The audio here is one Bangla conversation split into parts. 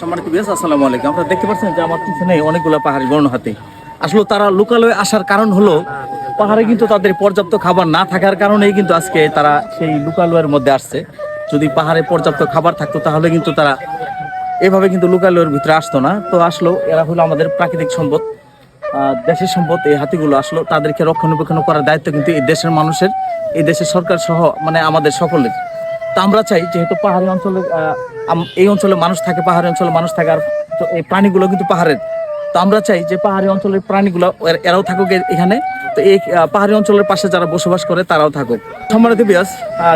সম্মানিত আপনারা দেখতে পাচ্ছেন যে আমার পিছনে অনেকগুলো পাহাড়ি বর্ণ হাতে আসলে তারা লোকালয়ে আসার কারণ হলো, পাহাড়ে কিন্তু তাদের পর্যাপ্ত খাবার না থাকার কারণেই কিন্তু আজকে তারা সেই লোকালয়ের মধ্যে আসছে। যদি পাহাড়ে পর্যাপ্ত খাবার থাকতো, তাহলে কিন্তু তারা এভাবে কিন্তু লোকালয়ের ভিতরে আসতো না। তো আসলো, এরা হলো আমাদের প্রাকৃতিক সম্পদ দেশের সম্পদ, এই হাতিগুলো আসলো। তাদেরকে রক্ষণাবেক্ষণ করার দায়িত্ব কিন্তু এই দেশের মানুষের, এই দেশের সরকার সহ মানে আমাদের সকলের। তা আমরা চাই, যেহেতু পাহাড়ি অঞ্চলে এই অঞ্চলে মানুষ থাকে পাহাড়ি অঞ্চলে মানুষ থাকে আর এই প্রাণীগুলো কিন্তু পাহাড়ের। তো আমরা চাই যে পাহাড়ি অঞ্চলের প্রাণীগুলো এরাও থাকুক এখানে। তো এই পাহাড়ি অঞ্চলের পাশে যারা বসবাস করে তারাও থাকুক। সম্মানিত বিয়াস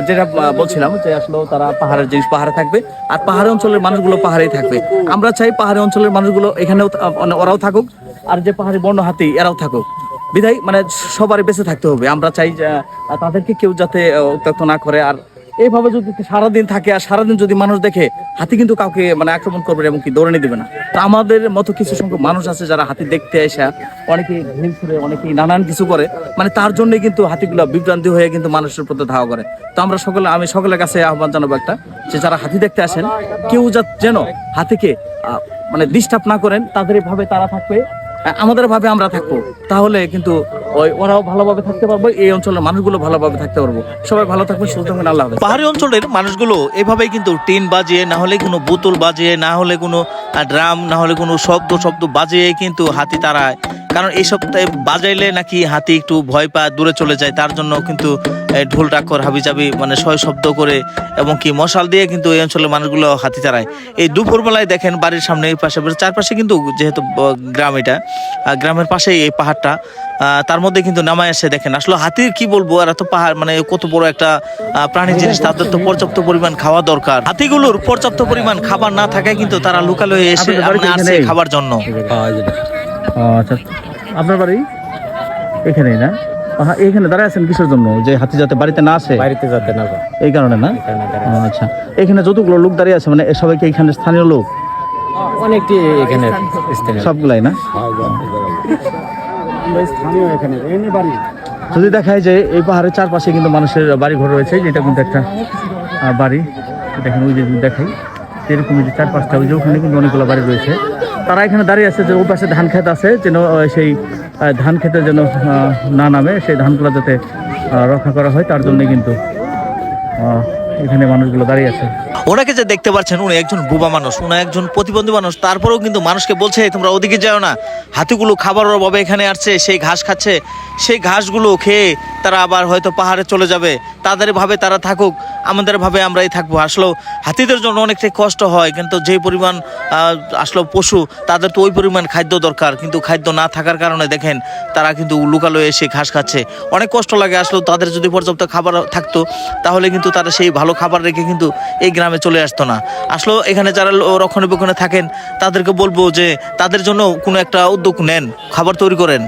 যেটা বলছিলাম যে আসলে তারা পাহাড়ের জিনিস পাহাড়ে থাকবে আর পাহাড়ি অঞ্চলের মানুষগুলো পাহাড়েই থাকবে। আমরা চাই পাহাড়ি অঞ্চলের মানুষগুলো এখানেও মানে ওরাও থাকুক আর যে পাহাড়ি বন্য হাতি এরাও থাকুক। বিধায় মানে সবারই বেঁচে থাকতে হবে। আমরা চাই তাদেরকে কেউ যাতে আহ, উত্ত্যক্ত না করে আর এইভাবে যদি সারাদিন থাকে আর সারাদিন যদি মানুষ দেখে, হাতি কিন্তু কাউকে মানে আক্রমণ করবে এবং কি দৌড়ে দিবে না। তো আমাদের মতো কিছু সংখ্যক মানুষ আছে যারা হাতি দেখতে আসা অনেকে ঢিল ছুড়ে, অনেকেই নানান কিছু করে। মানে তার জন্যই কিন্তু হাতিগুলো বিভ্রান্তি হয়ে কিন্তু মানুষের প্রতি ধাওয়া করে। তো আমরা সকলে, আমি সকলের কাছে আহ্বান জানাব একটা যে যারা হাতি দেখতে আসেন, কেউ যা যেন হাতিকে মানে ডিস্টার্ব না করেন, তাদের এভাবে তারা থাকবে। আমাদের ভাবে আমরা থাকব। তাহলে কিন্তু ওই ওরাও ভালোভাবে থাকতে পারব, এই অঞ্চলের মানুষগুলো ভালোভাবে থাকতে পারব। সবাই ভালো থাকবে সুস্থ থাকবেন, আল্লাহ পাহাড়ি অঞ্চলের মানুষগুলো এভাবে কিন্তু টিন বাজিয়ে, না হলে কোনো বোতল বাজিয়ে, না হলে কোনো ড্রাম, না হলে কোনো শব্দ শব্দ বাজিয়ে কিন্তু হাতি তাড়ায়। কারণ এই সপ্তাহে বাজাইলে নাকি হাতি একটু ভয় পায় দূরে চলে যায়। তার জন্য কিন্তু ঢোল টাক্কর হাবিজাবি মানে ছয় শব্দ করে এবং কি মশাল দিয়ে কিন্তু এই অঞ্চলের মানুষগুলো হাতি তাড়ায় এই দুপুরবেলায় দেখেন বাড়ির সামনে এই পাশে চারপাশে কিন্তু যেহেতু গ্রাম এটা গ্রামের পাশেই এই পাহাড়টা তার মধ্যে কিন্তু নামায় এসে দেখেন। আসলে হাতির কি বলব আর এত পাহাড় মানে কত বড় একটা প্রাণী জিনিস তাদের তো পর্যাপ্ত পরিমাণ খাওয়া দরকার। হাতিগুলোর পর্যাপ্ত পরিমাণ খাবার না থাকায় কিন্তু তারা লুকালয়ে এসে এখানেই? খাবার জন্য। আচ্ছা আপনার বাড়ি? এখানেই না? আহা, এইখানে দাঁড়ায় আছেন কিসের জন্য? যে হাতি যাতে বাড়িতে না আসে? বাড়িতে যেতে না। এই কারণে না? এখানে আচ্ছা এখানে যতগুলো লোক দাঁড়িয়ে আছে মানে সবাইকে এখানে স্থানীয় লোক? অনেকটি এখানে সবগুলাই না? এখানে যদি দেখায় যে এই পাহাড়ের চারপাশে কিন্তু মানুষের বাড়ি ঘর রয়েছে যেটা কিন্তু একটা বাড়ি। দেখেন ওই যে দেখাই এরকম যে চার পাঁচটা ওই যে ওখানে কিন্তু অনেকগুলো বাড়ি রয়েছে। তারা এখানে দাঁড়িয়ে আছে যে ওই পাশে ধান ক্ষেত আছে, যেন সেই ধান খেতে যেন না নামে, সেই ধানগুলো যাতে রক্ষা করা হয়, তার জন্য কিন্তু এখানে মানুষগুলো দাঁড়িয়ে আছে। ওনাকে যে দেখতে পাচ্ছেন, উনি একজন বুবা মানুষ, উনি একজন প্রতিবন্ধী মানুষ, তারপরেও কিন্তু মানুষকে বলছে তোমরা ওদিকে যাও না, হাতিগুলো খাবারের অভাবে এখানে আসছে, সেই ঘাস খাচ্ছে, সেই ঘাসগুলো খেয়ে তারা আবার হয়তো পাহাড়ে চলে যাবে, তাদের ভাবে তারা থাকুক। আমাদের ভাবে আমরাই থাকব। আসলেও হাতিদের জন্য অনেকটাই কষ্ট হয় কিন্তু যে পরিমাণ আহ, আসলে পশু তাদের তো ওই পরিমাণ খাদ্য দরকার। কিন্তু খাদ্য না থাকার কারণে দেখেন তারা কিন্তু লুকালয়ে এসে ঘাস খাচ্ছে। অনেক কষ্ট লাগে আসলেও তাদের যদি পর্যাপ্ত খাবার থাকতো তাহলে কিন্তু তারা সেই ভালো খাবার রেখে কিন্তু এই গ্রামে চলে আসতো না। আসলেও এখানে যারা রক্ষণাবেক্ষণে থাকেন তাদেরকে বলব যে তাদের জন্য কোনো একটা উদ্যোগ নেন খাবার তৈরি করেন।